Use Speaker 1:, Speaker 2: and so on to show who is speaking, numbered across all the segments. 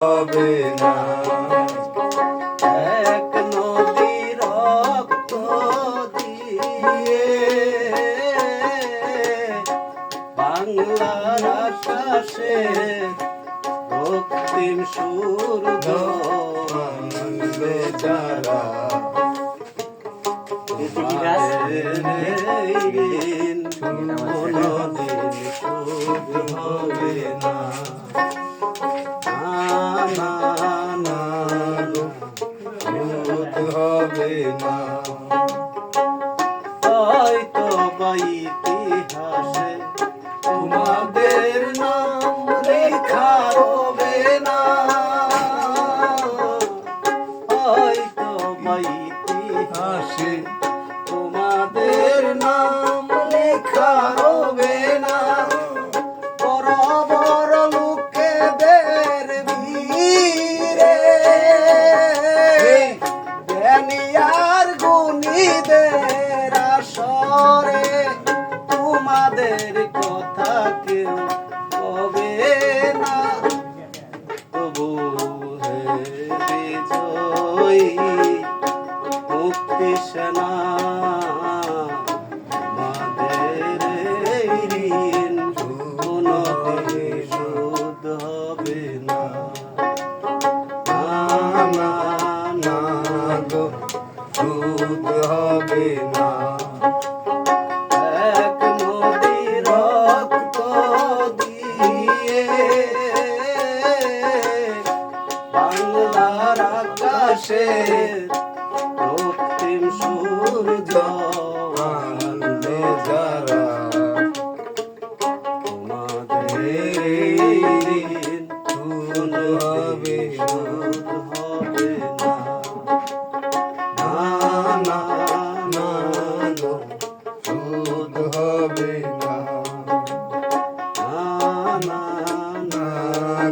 Speaker 1: হবে না।
Speaker 2: এক নদী রক্ত দিয়ে বাংলার আকাশে রক্তিম সূর্য
Speaker 1: যারা
Speaker 2: কোনদিন শোধ হবে না না। হয়তো বা ইতিহাসে তোমাদের নাম লেখা গুণীদের আসরে তোমাদের কথা কেউ কবে না? তবু বিজয়ী মুক্তি সেনা
Speaker 1: ভূত হবে না।
Speaker 2: এক নদী রক্ত দিয়ে বাংলার আকাশে রক্তিম সূর্য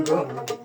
Speaker 1: 거.